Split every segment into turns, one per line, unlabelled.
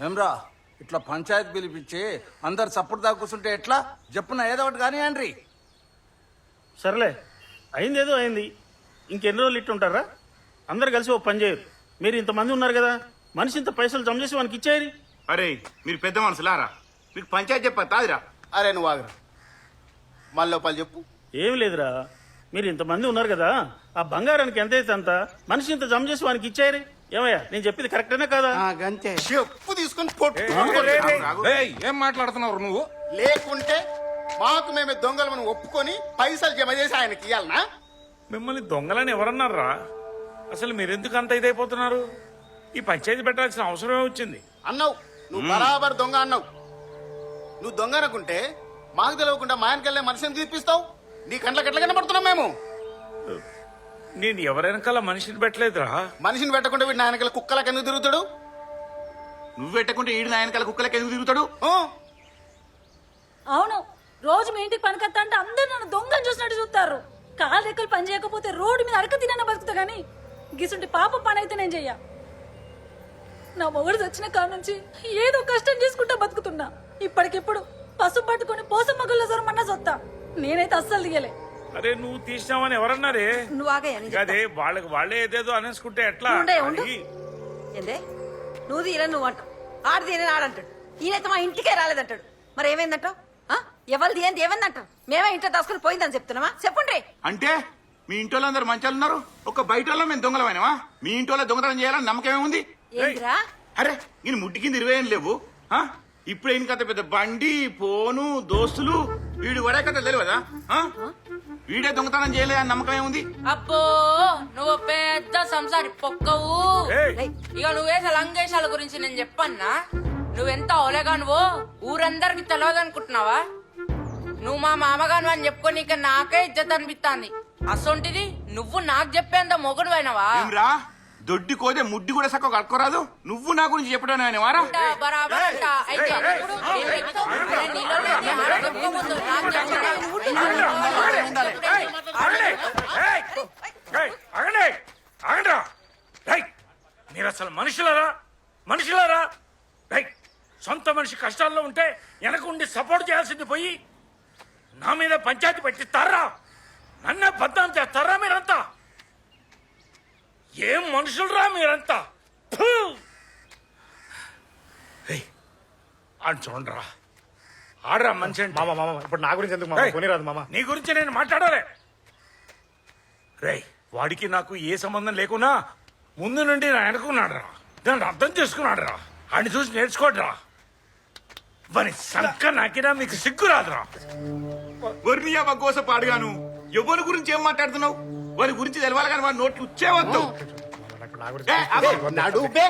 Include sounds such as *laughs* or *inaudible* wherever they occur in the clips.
ఏమ్రా ఇట్లా పంచాయతీ పిలిపించి అందరు చప్పుడు దాకా కూర్చుంటే ఎట్లా? చెప్పున ఏదో ఒకటి కానీ అండ్రి
సర్లే అయింది ఏదో అయింది. ఇంకెన్ని రోజులు ఇట్టు ఉంటారా అందరు కలిసి ఓ పని చేయరు. మీరు ఇంతమంది ఉన్నారు కదా మనిషి ఇంత పైసలు జమ చేసి వానికి ఇచ్చేయరి.
అరే మీరు పెద్ద మనుషులారా మీకు పంచాయతీ చెప్పా తాదిరా
అరే నువ్వు ఆగరా. మళ్ళీ పలు చెప్పు.
ఏం లేదురా. మీరు ఇంతమంది ఉన్నారు కదా ఆ బంగారానికి ఎంత అయితే అంత మనిషి ఇంత జమ చేసి వానికి ఇచ్చేయరి. ఏమయ్యా నేను చెప్పింది కరెక్టేనా కాదా?
గంతే.
చెప్పు తీసుకొని పొట్టు
ఏయ్, ఏం మాట్లాడుతున్నావు నువ్వు?
లేకుంటే మాకు మేమే దొంగలు మనం ఒప్పుకొని పైసలు జమ చేసి ఆయనకి ఇవ్వాలనా
మిమ్మల్ని దొంగలని ఎవరన్నారా? అసలు మీరెందుకు అంత ఇదైపోతున్నారు? ఈ పంచాయతీ పెట్టాల్సిన అవసరమే వచ్చింది.
అన్నావు. నువ్వు బరాబర్ దొంగ అన్నావు. నువ్వు దొంగ అనుకుంటే మాకు తెలియకుండా మా ఆయనకెళ్ళే మనిషిని తీపిస్తావు నీ కండ్లకి ఎట్లా కనబడుతున్నాం మేము.
నేను ఎవరెనకాల మనిషిని పెట్టలేదురా.
మనిషిని పెట్టకుండా వీడు నాయనకెళ్ళ కుక్కలకి ఎందుకు తిరుగుతాడు?
నువ్వు పెట్టకుంటే ఈడు నాయనకాల కుక్కలకి ఎందుకు తిరుగుతాడు?
ఆ?
అవును రోజు మీ ఇంటికి పనికొత్తా అంటే అందరు నన్ను దొంగని చూసినట్టు చూస్తారు. కాలు రెక్కలు పని చేయకపోతే రోడ్డు మీద అడక తినన్న బతుకుతా గానీ గిసుంటి పాప పని అయితే నేను చెయ్య. నా మొగుడు వచ్చిన కాడ నుంచి ఏదో కష్టం చేసుకుంటా బతుకుతున్నా. ఇప్పటికిప్పుడు పసుపు పట్టుకొని పోసమ్మ గుళ్ళ సొరమన్నా సొత్తా. నేనైతే అస్సలు దిగలే.
అరే నువ్వు తీసినావని ఎవరన్నారే?
నువ్వు ఆగయ్యా నేను
అదే వాళ్ళకి వాళ్ళే ఏదేదో అనేసుకుంటే ఎట్లా?
నువ్వు ఉండే, ఏందే? నువ్వు తీరని నువ్వు అంటావు. ఆడు తీరని ఆడంటాడు ఈయనైతే మా ఇంటికే రాలేదంటాడు. మరి ఏమైందంటావు? ఆ? ఎవరిది ఏంది? ఏమైందంటావు? మేమే ఇంట్లో దాచుకుని పోయిందని చెప్తున్నావా? చెప్పండి.
అంటే మీ ఇంటి వాళ్ళందరూ మంచాలు ఉన్నారు? ఒక బయట వాళ్ళం మేము దొంగలమైనవా మీ ఇంటి వాళ్ళ దొంగతనం చేయాలని నమ్మకం ఏముంది?
ఏందిరా?
అరే నేను ముట్టి కింద ఇరవై ఏం లేవు. ఆ? ఇప్పుడు ఈయన కథ పెద్ద బండి పోను దోస్తులు వీడు వడే కథ తెలియదా? ఆ? వీడే దొంగతనం చేయలే అని నమ్మకం ఏముంది?
అబ్బో నువ్వు పెద్ద సంసారి పొక్కవు. ఇక నువ్వేసే లంగేశాల గురించి నేను చెప్పన్నా. నువ్వెంత ఓలేగా నువ్వు? ఊరందరికి తెలియదు అనుకుంటున్నావా నువ్వు మా మామగాను అని చెప్పుకొని ఇక నాకే ఇజ్జత్ అనిపిస్తాంది అసొంటిది నువ్వు నాకు చెప్పేంత మొగుడు అయినవా?
ఏమిరా దొడ్డి కోదే ముడ్డి కూడా సక్క కట్టుకోరాదు నువ్వు నా గురించి చెప్పడం ఆయన వారా?
మీరు అసలు మనుషులరా? మనుషులరా? సొంత మనిషి కష్టాల్లో ఉంటే వెనకుండి సపోర్ట్ చేయాల్సింది పోయి నా మీద పంచాయతీ పెట్టిస్తారా? నన్నే బద్నాం చేస్తారా మీరంతా? ఏం మనుషులరా మీరంతా? ఆడు చూడరా ఆడరా మనిషి.
మామ మామ ఇప్పుడు నా గురించి ఎందుకు మామ? కొనిరాదు మామ.
నీ గురించి నేను మాట్లాడాలి. రేయ్ వాడికి నాకు ఏ సంబంధం లేకున్నా ముందు నుండి నా వెనుకున్నాడు రా దాన్ని అర్థం చేసుకున్నాడు రా ఆయన చూసి నేర్చుకోడరా. వాని సంక నాకినా మీకు సిగ్గు రాదురా
వర్ణియా బగ్గోస పాడుగాను. ఎవరి గురించి ఏం మాట్లాడుతున్నావు? వారి గురించి తెలవాలి కానీ వారి నోట్లు.
నడుబే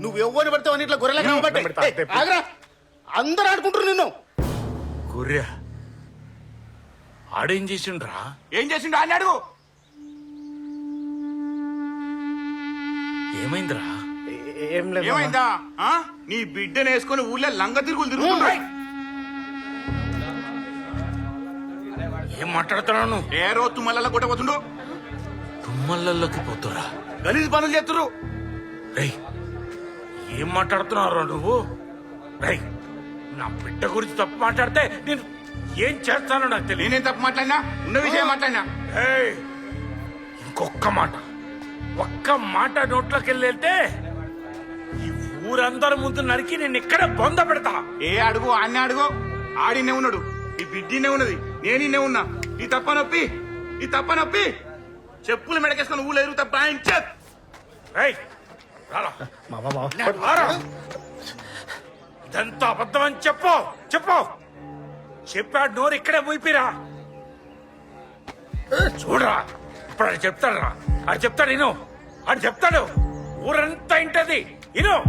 నువ్వు ఎవరిని పడితే వాడిని ఇట్లా గొర్రెలకు ఏయ్. ఆగరా. అందరు ఆడుకుంటారు నిన్ను.
గొర్రె ఆడేం చేసిండ్రా?
ఏం చేసిండు? ఆయన అడుగు.
ఏమైందిరా.
ఏమైందా? ఆ? నీ బిడ్డను వేసుకొని ఊళ్ళో లంగ తిరుగులు తిరుగుతున్నాయి
ఏం మాట్లాడుతున్నావు నువ్వు?
ఏ రోజు తుమ్మల కొట్టబోతుండు
తుమ్మలలోకి పోతురా?
గలీజ్ పనులు చేస్తురు
రేయ్ ఏం మాట్లాడుతున్నావు నువ్వు? రేయ్ నా బిడ్డ గురించి తప్పు మాట్లాడితే నేను ఏం చేస్తానో నాకు తెలియదు
నేనేం తప్పు మాట్లాడినా? ఉన్న విషయం మాట్లాడినా?
ఏయ్, ఇంకొక్క మాట. ఒక్క మాట నోట్లోకి వెళ్ళేస్తే ఈ ఊరందరి ముందు నరికి నేను ఇక్కడ బొంద పెడతా.
ఏ అడుగు ఆన్నే అడుగు? ఆడినే ఉన్నాడు. ఈ బిడ్డినే ఉన్నది. నేనిన్నే ఉన్నా. ఈ తప్ప నొప్పి. ఈ తప్ప నొప్పి. చెప్పులు మెడకేసుకొని ఊళ్ళో ఎరుగు తప్ప ఆయన చెప్.
ఇదంతా అబద్ధం అని చెప్పు. చెప్పు. చెప్పాడు నోరు ఇక్కడే మూయిపిరా. చూడరా. ఇప్పుడు అది చెప్తాడు రా. అది చెప్తాడు ఇను. అది చెప్తాడు. ఊరంతా ఇంటది. ఇను.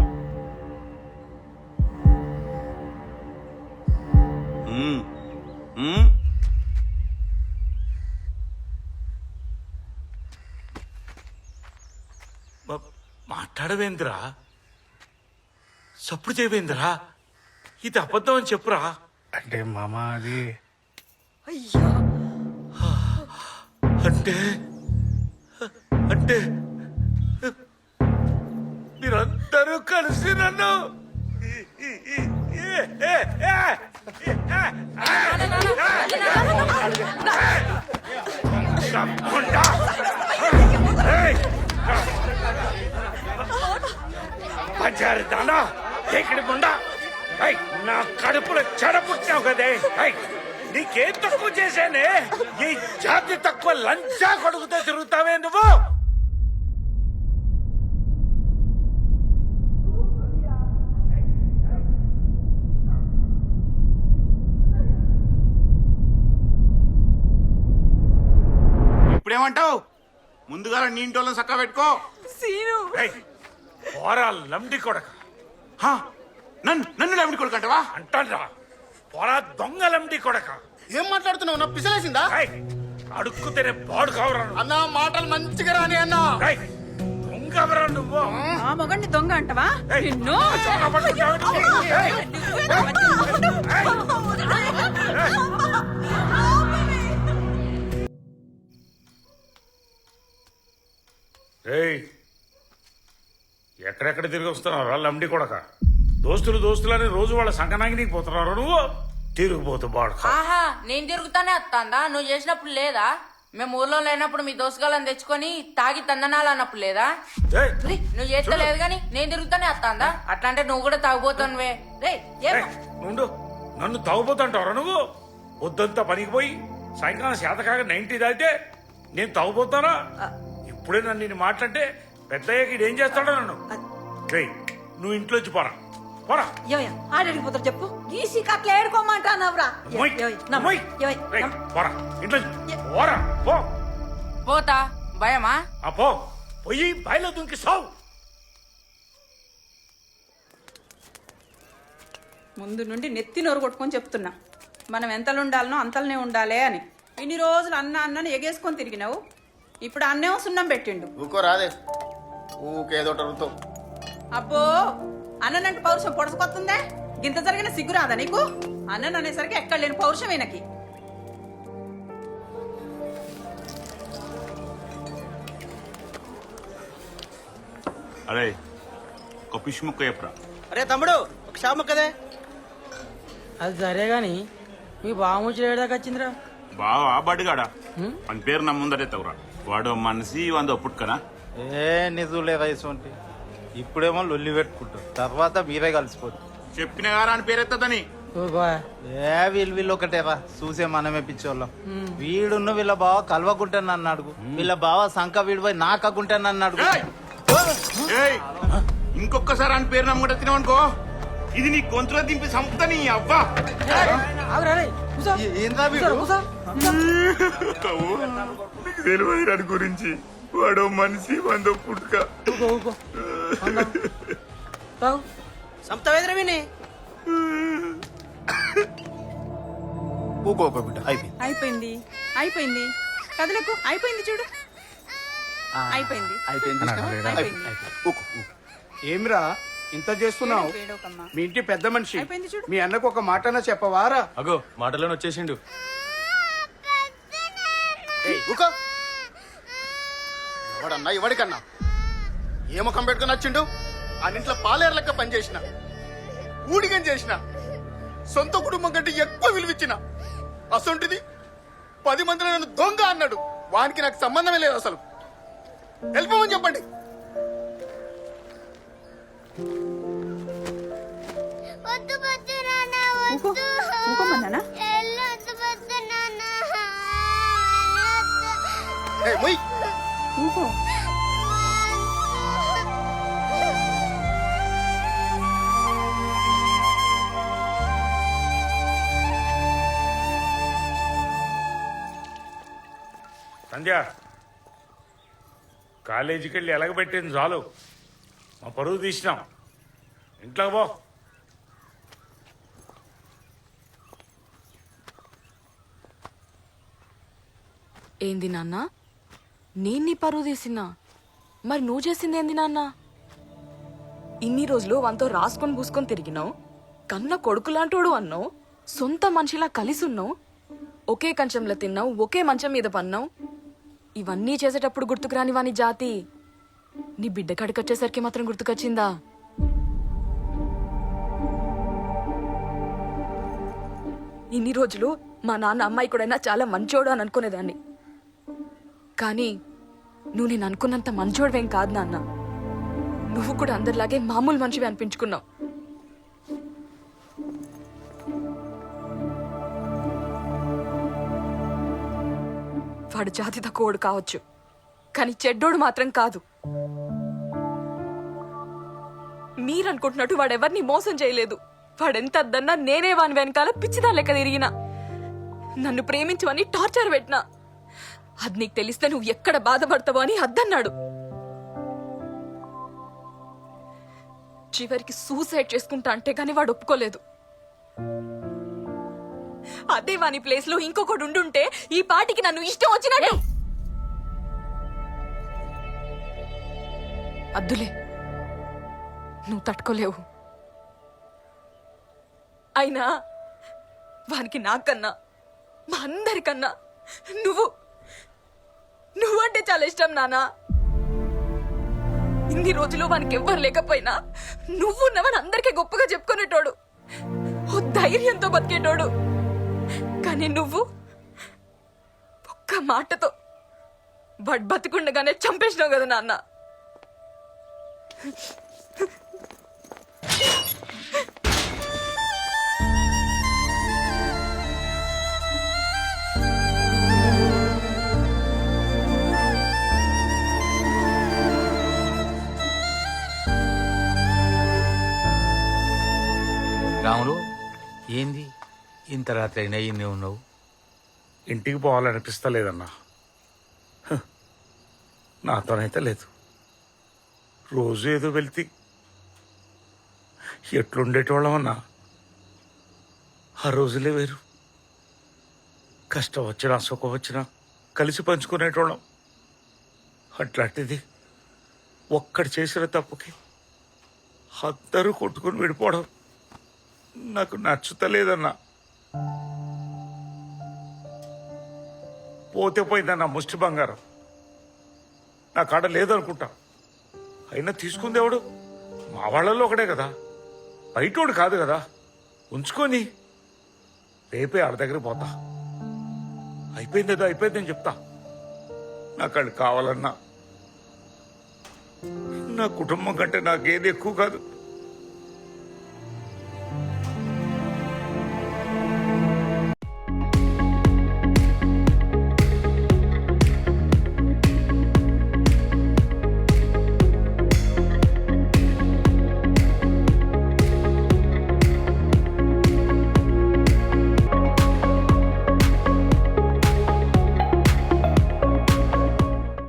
మ- మాట్లాడవేంద్రా సప్పుడు చేయవేంద్రా ఇది అబద్ధం అని చెప్పురా?
అంటే మామ అది?
అయ్యో.
అంటే? అంటే? మీరంతా అందరూ కలిసి నన్ను తప్పకుండా. పంచారు దానా? ఎక్కడి ఏయ్, నా కడుపులో చెడపుట్టావు కదే. నీకేం తక్కువ చేశానే? ఈ జాతి తక్కువ లంచా కొడుకుతో తిరుగుతావే నువ్వు?
ఇప్పుడేమంటావు? ముందుగా నీ ఇంటి వాళ్ళని చక్క పెట్టుకో.
ఏయ్, పోరా లండి కొడక.
హా, నన్ను నన్ను లేమిడి కొడుకంటావా
అంటారా పోరా దొంగ లండి కొడక.
ఏం మాట్లాడుతున్నావు? నా పిసలేసిందా?
ఏయ్, అడుక్కు తినే పాడు కావరా నువ్వు.
అన్నా మాటలు మంచిగా రాని అన్నా.
ఏయ్, దొంగవరా నువ్వు?
ఆ? మొగండి దొంగ అంటవా?
ఏయ్,
నిన్ను?
దొంగ పట్టుకుంటావా నువ్వు? ఏయ్, ఏయ్ ఎక్కడెక్కడ తిరిగి వస్తున్నావు? రా లండి కొడక. దోస్తులు దోస్తులని రోజు వాళ్ళ సంకనానికి నీకు పోతున్నారు నువ్వు? తిరిగిపోతూ బాడు
ఆహా నేను తిరుగుతానే వస్తాందా నువ్వు చేసినప్పుడు లేదా? మేము ఊర్లో లేనప్పుడు మీ దోసగాళ్ళని తెచ్చుకొని తాగి తందనాలు అన్నప్పుడు లేదా నువ్వు చేస్తలేదు కానీ నేను తిరుగుతానే వస్తాందా అట్లా అంటే నువ్వు కూడా తాగుపోతానువే
ఉండు నన్ను తాగుపోతుంటావరా నువ్వు? పొద్దంతా పనికి పోయి సాయంకాలం శాతకాగా నైన్టీ దాటితే నేను తాగుపోతానా ఇప్పుడే నన్ను నేను మాట్లాడితే పెద్దయ్యకి ఏం చేస్తాడో నన్ను? నువ్వు ఇంట్లోంచి పోరా. పోరా.
ఏమయ్యా ఆడడికి పోతారు చెప్పు. గీసి కట్ల
పోరా. ఇంట్లో పోరా. పో.
పోతా. భయమా?
ఆ పో. పోయి బయలు దుంకి సావు.
ముందు నుండి నెత్తి నోరు కొట్టుకొని చెప్తున్నా. మనం ఎంతలు ఉండాలనో అంతలనే ఉండాలి అని. ఇన్ని రోజులు అన్న అన్నని ఎగేసుకొని తిరిగినావు. ఇప్పుడు అన్నేమో సున్నం పెట్టిండు.
ఊకో రాదే. ఊకేదో రుతో
అబ్బో అన్ననంటే పౌరుషం పొడసకొస్తుందే గింత జరిగిన సిగ్గు రాదా నీకు? అన్నన్ అనేసరికి ఎక్కడ లేని పౌరుషం ఈయనకి.
అరే ఒక పిష్ ముక్క చెప్పరా?
అరే తమ్ముడు ఒక షాప్ కదే
అది సరే గాని మీ బాముచ్చి ఏడాకి వచ్చిందిరా?
బావా బడిగాడా అని పేరు నా ముందరే తగురా వాడు మనిషి వంద పుట్టుకనా?
ఏ నిజులే వయసు ఉంటే ఇప్పుడేమో లొల్లి పెట్టుకుంటారు. తర్వాత మీరే కలిసిపోతారు.
చెప్పిన గారా అని పేరెత్తదని.
ఏ వీళ్ళు వీళ్ళు ఒకటేరా చూసే మనమే పిచ్చోళ్ళం. వీడున్న వీళ్ళ బావ కలవకుంటే నన్ను అడుగు. వీళ్ళ బావ సంక వీడిపోయి నాకకుంటే నన్ను అడుగు.
ఏయ్! ఇంకొకసారి అని పేరు నమ్ముకుంటే తినవనుకో ఇది నీ గొంతులో దింపి సంపుతా నీ అవ్వా.
కూసో.
ఏంద్రా వీడు. *laughs*
తెలియదు గురించి. వాడు మనిషి వంద పుట్టుక
విని.
ఊకో ఊకో బిడ్డ. అయిపోయింది.
అయిపోయింది. అయిపోయింది. కదలకు అయిపోయింది చూడు. అయిపోయింది.
అయిపోయింది. ఊకో.
ఏమిరా? ఇంత చేస్తున్నావు? మీ ఇంటి పెద్ద మనిషి. మీ అన్నకు ఒక మాటన చెప్పవారా?
అగో మాటలోనే వచ్చేసిండు.
ఏయ్, ఊకో. ఎవడన్నా ఎవడికన్నా? ఏ ముఖం పెట్టుకుని వచ్చిండు ఆ ఇంట్లో పాలేరు లెక్క పనిచేసిన. ఊడిగం చేసిన. సొంత కుటుంబం కంటే ఎక్కువ విలువిచ్చిన. అసొంటిది? పది మందిలో నన్ను దొంగ అన్నాడు. వానికి నాకు సంబంధమే లేదు అసలు. వెళ్ళిపోమని చెప్పండి. మొయ్.
సంధ్య కాలేజీకి వెళ్ళి ఎలగబెట్టింది చాలు. మా పరువు తీసినాం. ఇంట్లో పో.
ఏంది నాన్న? నేను నీ పరువు తీసినా? మరి నువ్వు చేసింది ఏంది నాన్న? ఇన్ని రోజులు వంతో రాసుకొని పూసుకొని తిరిగినావు? కన్న కొడుకులాంటోడు అన్నావు? సొంత మనిషిలా కలిసి ఉన్నావు? ఒకే కంచంలో తిన్నావు ఒకే మంచం మీద పన్నావు? ఇవన్నీ చేసేటప్పుడు గుర్తుకురాని వాని జాతి. నీ బిడ్డ కడుకొచ్చేసరికి మాత్రం గుర్తుకొచ్చిందా?
ఇన్ని రోజులు మా నాన్న అమ్మాయి కూడా చాలా మంచోడు అని అనుకునేదాన్ని. కానీ నువ్వు నేను అనుకున్నంత మంచోడవేం కాదు నాన్న. నువ్వు కూడా అందరిలాగే మామూలు మనిషివి అనిపించుకున్నావు. వాడు జాతి తక్కువడు కావచ్చు కానీ చెడ్డోడు మాత్రం కాదు. మీరనుకుంటున్నట్టు వాడెవరిని మోసం చేయలేదు. వాడెంత అద్దన్నా నేనే వాని వెనకాల పిచ్చిదా లెక్క తిరిగినా. నన్ను ప్రేమించమని టార్చర్ పెట్టినా. అది నీకు తెలిస్తే నువ్వు ఎక్కడ బాధపడతావో అని అద్దన్నాడు. చివరికి సూసైడ్ చేసుకుంటా అంటే గాని వాడు ఒప్పుకోలేదు. అదే వాని ప్లేస్లో ఇంకొకడు ఉండుంటే ఈ పాటికి నన్ను ఇష్టం వచ్చినట్టు. అద్దులే నువ్వు తట్టుకోలేవు. అయినా వానికి నాకన్నా మా అందరికన్నా నువ్వు నువ్వంటే చాలా ఇష్టం నానా. ఇన్ని రోజులు వానికి ఎవ్వరు లేకపోయినా నువ్వున్నవని అందరికీ గొప్పగా చెప్పుకునేటోడు. ఓ ధైర్యంతో బతికేటోడు. కానీ నువ్వు ఒక్క మాటతో వాడు బతికుండగానే చంపేసినావు కదా నాన్న.
ఇంత రాత్రి అయినా ఇన్ని ఉన్నావు?
ఇంటికి పోవాలనిపిస్తలేదన్నా నాతోనైతే లేదు. రోజు ఏదో వెళ్తే ఎట్లుండేటోళ్ళమన్నా. ఆ రోజులే వేరు. కష్టం వచ్చినా సుఖం వచ్చినా కలిసి పంచుకునేటోళ్ళం. అట్లాంటిది ఒక్కడు చేసిన తప్పుకి అందరూ కొట్టుకుని విడిపోవడం నాకు నచ్చుతలేదన్నా. పోతే పోయిందన్న ముష్టి బంగారం. నా కాడ లేదనుకుంటా. అయినా తీసుకుంది మా వాళ్ళల్లో ఒకడే కదా. బయటోడు కాదు కదా. ఉంచుకొని రేపే ఆడ దగ్గర పోతా. అయిపోయింది ఏదో అయిపోయిందని చెప్తా. నాకు అది కావాలన్నా. నా కుటుంబం కంటే నాకేది ఎక్కువ కాదు.